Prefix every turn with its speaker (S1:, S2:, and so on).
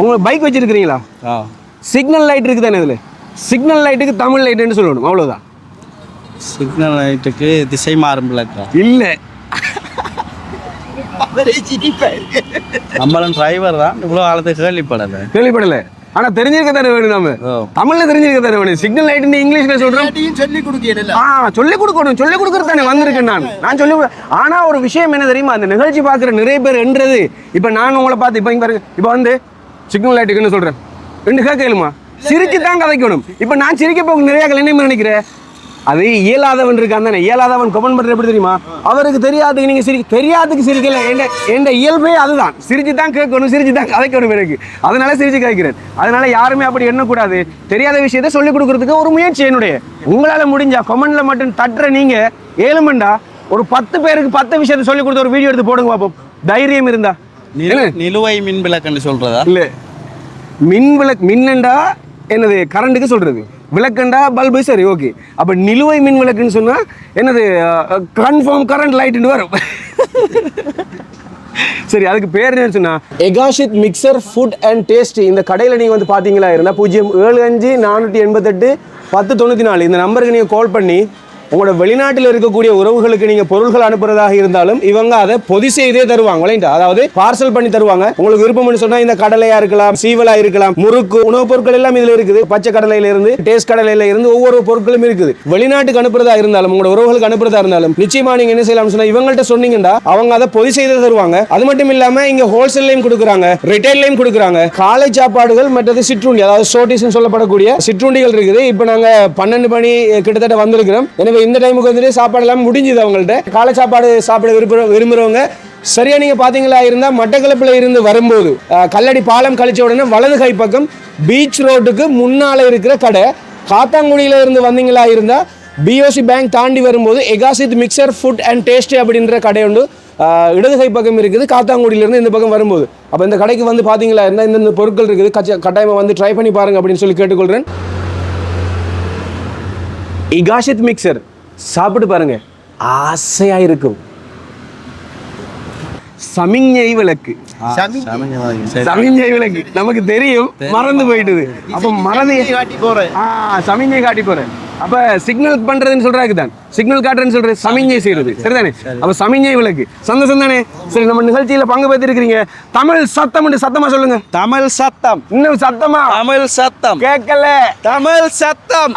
S1: உங்களுக்கு bike வச்சிருக்கிறீங்களா? Signal light இருக்குது தானே இதில்? சிக்னல் லைட்டுக்கு தமிழ் லைட்டுன்னு சொல்லணும் அவ்வளோதான்
S2: சிக்னல் லைட்டுக்கு திசை மாறும் விளக்கா
S1: இல்லை.
S2: நம்மளும் டிரைவர் தான். இவ்வளோ காலத்துக்கு கேள்விப்படலை.
S1: கேள்விப்படலை. ஆனால் தெரிஞ்சிருக்க தானே வேணும் நம்ம தமிழில் தெரிஞ்சிருக்க தானே வேணும் சிக்னல் லைட்டுன்னு இங்கிலீஷில் சொல்கிறோம்
S3: சொல்லி கொடுக்கல
S1: ஆ சொல்லிக் கொடுக்கணும். சொல்லிக் கொடுக்கறது தானே வந்திருக்கேன் நான். நான் சொல்லி ஆனா ஒரு விஷயம் என்ன தெரியுமா? அந்த நிகழ்ச்சி பார்க்குற நிறைய பேர் என்றது. இப்போ நான் உங்களை பார்த்து இப்போ இங்க பாருங்க. இப்போ வந்து சிக்னல் லைட்டுக்குன்னு சொல்கிறேன் ரெண்டு கேட்க கேளுமா சிரிச்சு தான் கதைக்கணும். இப்போ நான் சிரிக்க போக நிறைய என்ன நினைக்கிறேன் அது இயலாதவன் இருக்கான் தானே. இயலாதவன் கமெண்ட் பண்ணுறது எப்படி தெரியுமா? அவருக்கு தெரியாதுக்கு நீங்கள் சிரி தெரியாதுக்கு சிரிக்கல. என் என் இயல்பே அதுதான். சிரிச்சு தான் கேட்கணும் சிரிச்சு தான் கதைக்கணும் எனக்கு. அதனால சிரிச்சு கதைக்கிறேன் அதனால யாருமே அப்படி எண்ணக்கூடாது. தெரியாத விஷயத்தை சொல்லிக் கொடுக்குறதுக்கு ஒரு முயற்சி என்னுடைய. உங்களால் முடிஞ்சா கமெண்ட்ல மட்டும் தட்டுற நீங்கள் ஏழுமண்டா ஒரு பத்து பேருக்கு பத்து விஷயத்தை சொல்லி கொடுத்த ஒரு வீடியோ எடுத்து போடுங்க பார்ப்போம் தைரியம் இருந்தா.
S2: நிலுவை மின் விளக்குன்னு சொல்றதா?
S1: இல்ல. மின் விளக்கு மின்னண்டா என்னது கரண்ட்டுக்கு சொல்றது? விளக்கண்டா பல்பு சரி ஓகே அப்ப நிலுவை மின் விளக்குன்னு சொன்னா என்னது கன்ஃபார்ம் கரண்ட் லைட்னு வரும். சரி அதுக்கு பேர் என்ன சொன்னா எகாஷித் மிக்சர் ஃபுட் அண்ட் டேஸ்ட் இந்த கடையில் நீங்கள் வந்து பார்த்தீங்களா இருந்தால் பூஜ்ஜியம் ஏழு அஞ்சு நானூற்றி எண்பத்தெட்டு பத்து தொண்ணூற்றி நாலு. இந்த நம்பருக்கு நீங்கள் கால் பண்ணி உங்களோட வெளிநாட்டில் இருக்கக்கூடிய உறவுகளுக்கு நீங்கள் பொருட்கள் அனுப்புறதாக இருந்தாலும் இவங்க அதை பொதி செய்தே தருவாங்க அதாவது பார்சல் பண்ணி தருவாங்க. உங்களுக்கு விருப்பம்னு சொன்னால் இந்த கடலையா இருக்கலாம் சீவலா இருக்கலாம் முறுக்கு உணவுப் பொருட்கள் எல்லாம் இதில் இருக்குது. பச்சை கடலையில இருந்து டேஸ்ட் கடலையில இருந்து ஒவ்வொரு பொருட்களும் இருக்குது. வெளிநாட்டுக்கு அனுப்புறதா இருந்தாலும் உங்களோட உறவுகளுக்கு அனுப்புறதா இருந்தாலும் நிச்சயமா நீங்க என்ன செய்யலாம்னு சொன்னா இவங்கள்ட்ட சொன்னீங்கன்னா அவங்க அதை பொதி செய்து தருவாங்க. அது மட்டும் இல்லாம இங்க ஹோல்சேல்லையும் கொடுக்குறாங்க ரிட்டைல்லையும் கொடுக்குறாங்க. காலை சாப்பாடுகள் மற்றது சிற்றுண்டி அதாவது சோட்டிஸ் சொல்லப்படக்கூடிய சிற்றுண்டிகள் இருக்குது. இப்போ நாங்க பன்னெண்டு மணி கிட்டத்தட்ட வந்திருக்கிறோம். எனவே இந்த டைமுக்கு வந்துட்டு சாப்பாடு எல்லாம் முடிஞ்சுது அவங்கள்ட்ட. காலை சாப்பாடு சாப்பிட விரும்புற விரும்புகிறவங்க சரியா நீங்க பாத்தீங்களா? இருந்தா மட்டக்களப்பில் இருந்து வரும்போது கல்லடி பாலம் கழிச்ச உடனே வலது கை பக்கம் பீச் ரோட்டுக்கு முன்னால இருக்கிற கடை காத்தாங்குடியில இருந்து வந்தீங்களா? இருந்தா பிஓசி பேங்க் தாண்டி வரும்போது எகாசித் மிக்சர் ஃபுட் அண்ட் டேஸ்ட் அப்படின்ற கடை உண்டு. இடது கை பக்கம் இருக்குது காத்தாங்குடியிலேருந்து இந்த பக்கம் வரும்போது. அப்போ இந்த கடைக்கு வந்து பார்த்தீங்களா இருந்தால் இந்த பொருட்கள் இருக்குது கச்ச கட்டாயமாக வந்து ட்ரை பண்ணி பாருங்க அப்படின்னு சொல்லி கேட்டுக்கொள்கிறேன் இகாஷித் மிக்சர் சாப்பிட்டு பாருங்க. ஆசையா இருக்கும். சமிஞ்ஞை விளக்கு.
S2: சரி.
S1: சமிஞ்ஞை விளக்கு. நமக்கு தெரியும். மறந்து போயிட்டுது. அப்போ மறந்து
S3: காட்டி போறேன்.
S1: ஆ சமிஞ்சை காட்டி போறேன். அப்ப சிக்னல் பண்றதுன்னு சொல்றாங்க தான் சிக்னல் காட்டுறேன்னு சொல்றது சமிஞ்சை செய்யறது. சரிதானே? அப்ப சமிஞ்சை விளக்கு. சந்தோஷம் தானே? சரி நம்ம நிகழ்ச்சியில பங்கு பெற்றிருக்கிறீங்க. தமிழ் சத்தம் சத்தமா சொல்லுங்க.
S2: தமிழ் சத்தம்.
S1: இன்னும் சத்தமா?
S2: தமிழ் சத்தம்.
S1: கேட்கல.
S2: தமிழ் சத்தம்.